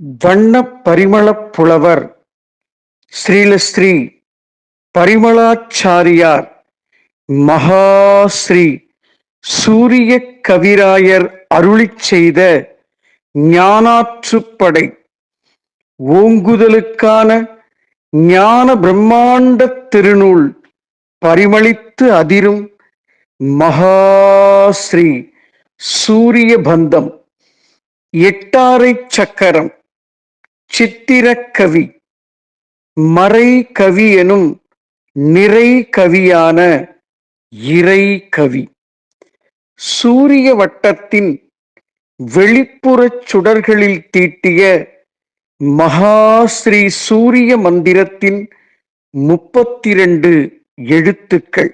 வண்ண பரிமளப் புலவர் ஸ்ரீலஸ்ரீ பரிமளாச்சாரியார் மகாஸ்ரீ சூரிய கவிராயர் அருளிச் செய்த ஞானாற்றுப்படை ஓங்குதலுக்கான ஞான பிரம்மாண்ட திருநூல் பரிமளித்து அதிரும் மகாஸ்ரீ சூரிய பந்தம் எட்டாரை சக்கரம் சித்திரக்கவி மறை கவி எனும் நிறை கவியான இறை கவி சூரிய வட்டத்தின் வெளிப்புறச் சுடர்களில் தீட்டிய மகாஸ்ரீ சூரிய மந்திரத்தின் முப்பத்திரண்டு எழுத்துக்கள்.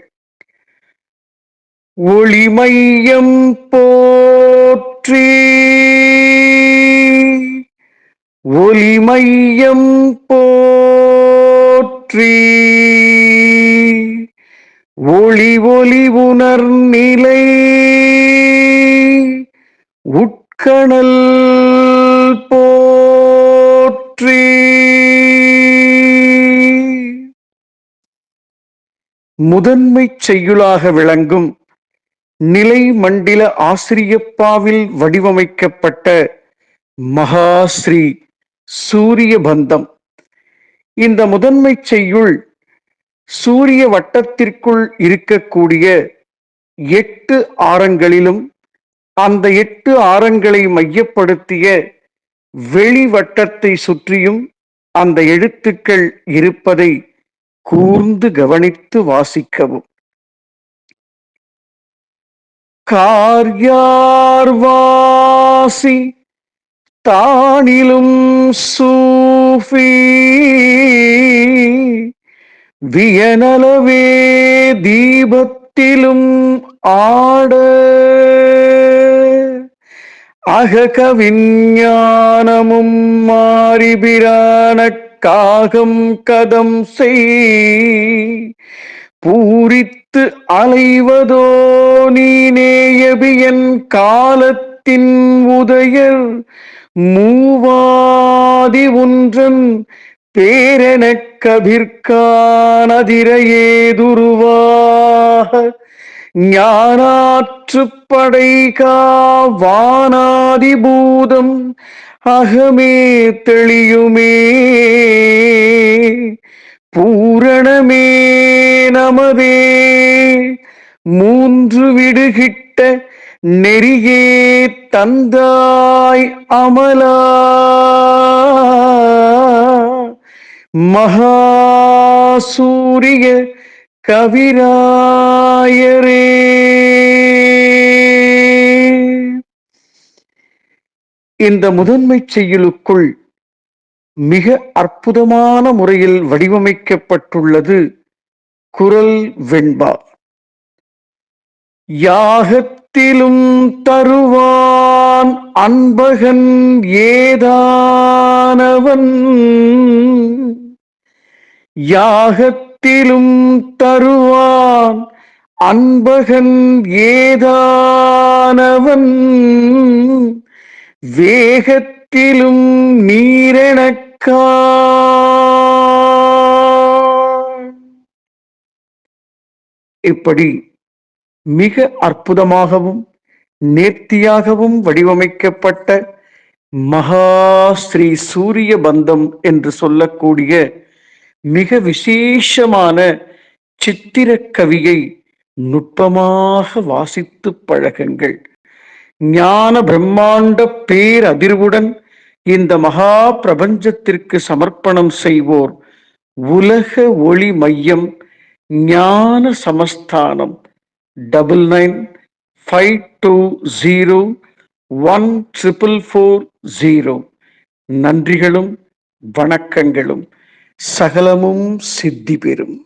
ஒளிமையம் போற்றி ஒளிமையம் போற்றி. ஒளி ஒளி உணர்நிலை உட்கணல் போற்றி. முதன்மைச் செய்யுளாக விளங்கும் நிலை மண்டில ஆசிரியப்பாவில் வடிவமைக்கப்பட்ட மகாஸ்ரீ சூரிய பந்தம். இந்த முதன்மை செய்யுள் சூரிய வட்டத்திற்குள் இருக்கக்கூடிய எட்டு ஆரங்களிலும் அந்த எட்டு ஆரங்களை மையப்படுத்திய வெளி வட்டத்தை சுற்றியும் அந்த எழுத்துக்கள் இருப்பதை கூர்ந்து கவனித்து வாசிக்கவும். கார்யார்வாசி தானிலும் சூஃபி. வியனலவே தீபத்திலும் ஆட. அகக விஞ்ஞானமும் மாறிபிரான காகம் கதம் செய். பூரித்து அலைவதோ நீ நேயபியன் காலத்து காலத்தின் உதயர் மூவாதி ஒன்றன் பேரெனக் கபிர்கானதிரையேதுருவாக. ஞானாற்றுப்படைகா வானாதிபூதம் அகமே தெளியுமே. பூரணமே நமதே. மூன்று விடுகிட்ட நெறியே தந்தாய் அமலா. மகாசூரிய கவிராயரே. இந்த முதன்மை செயலுக்குள் மிக அற்புதமான முறையில் வடிவமைக்கப்பட்டுள்ளது குரல் வெண்பா. யாகத் யாகத்திலும் தருவான் அன்பகன் ஏதானவன். யாகத்திலும் தருவான் அன்பகன் ஏதானவன். வேகத்திலும் நீரெனக்கா இப்படி மிக அற்புதமாகவும் நேர்த்தியாகவும் வடிவமைக்கப்பட்ட மகா ஸ்ரீ சூரிய பந்தம் என்று சொல்லக்கூடிய மிக விசேஷமான சித்திர கவியை நுட்பமாக வாசித்து பழகுங்கள். ஞான பிரம்மாண்ட பேரதிர்வுடன் இந்த மகா பிரபஞ்சத்திற்கு சமர்ப்பணம் செய்வோர் உலக Oli Maiyam Gnana Samasthanam. Double nine five two zero one triple four zero நன்றிகளும் வணக்கங்களும். சகலமும் சித்தி பெறும்